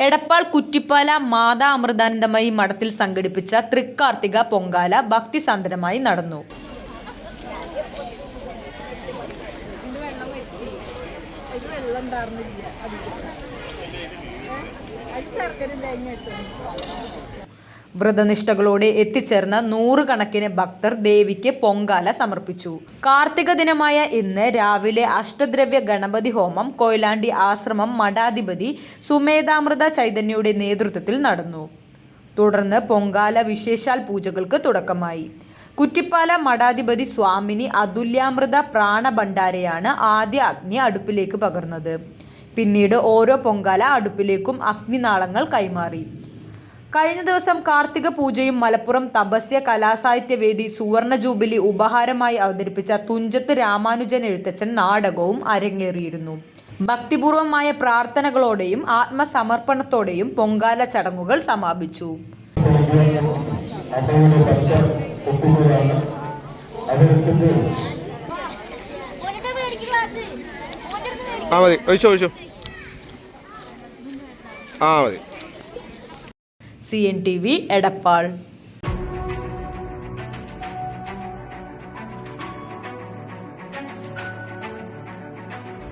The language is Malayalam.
എടപ്പാൾ കുറ്റിപ്പാല മാതാ അമൃതാനന്ദമയി മഠത്തിൽ സംഘടിപ്പിച്ച തൃക്കാർത്തിക പൊങ്കാല ഭക്തിസാന്ദ്രമായി നടന്നു. വ്രതനിഷ്ഠകളോടെ എത്തിച്ചേർന്ന നൂറുകണക്കിന് ഭക്തർ ദേവിക്ക് പൊങ്കാല സമർപ്പിച്ചു. കാർത്തിക ദിനമായ ഇന്ന് രാവിലെ അഷ്ടദ്രവ്യ ഗണപതി ഹോമം കൊയിലാണ്ടി ആശ്രമം മഠാധിപതി സുമേധാമൃത ചൈതന്യയുടെ നേതൃത്വത്തിൽ നടന്നു. തുടർന്ന് പൊങ്കാല വിശേഷാൽ പൂജകൾക്ക് തുടക്കമായി. കുറ്റിപ്പാല മഠാധിപതി സ്വാമിനി അതുല്യാമൃത പ്രാണഭണ്ഡാരയാണ് ആദ്യ അഗ്നി അടുപ്പിലേക്ക് പകർന്നത്. പിന്നീട് ഓരോ പൊങ്കാല അടുപ്പിലേക്കും അഗ്നിനാളങ്ങൾ കൈമാറി. കഴിഞ്ഞ ദിവസം കാർത്തിക പൂജയും മലപ്പുറം തപസ്യ കലാസാഹിത്യവേദി സുവർണ ജൂബിലി ഉപഹാരമായി അവതരിപ്പിച്ച തുഞ്ചത്ത് രാമാനുജൻ എഴുത്തച്ഛൻ നാടകവും അരങ്ങേറിയിരുന്നു. ഭക്തിപൂർവമായ പ്രാർത്ഥനകളോടെയും ആത്മസമർപ്പണത്തോടെയും പൊങ്കാല ചടങ്ങുകൾ സമാപിച്ചു. ആ മതി. ഒഴിച്ചോ ഒഴിച്ചോ. ആ മതി. C N T V Edappal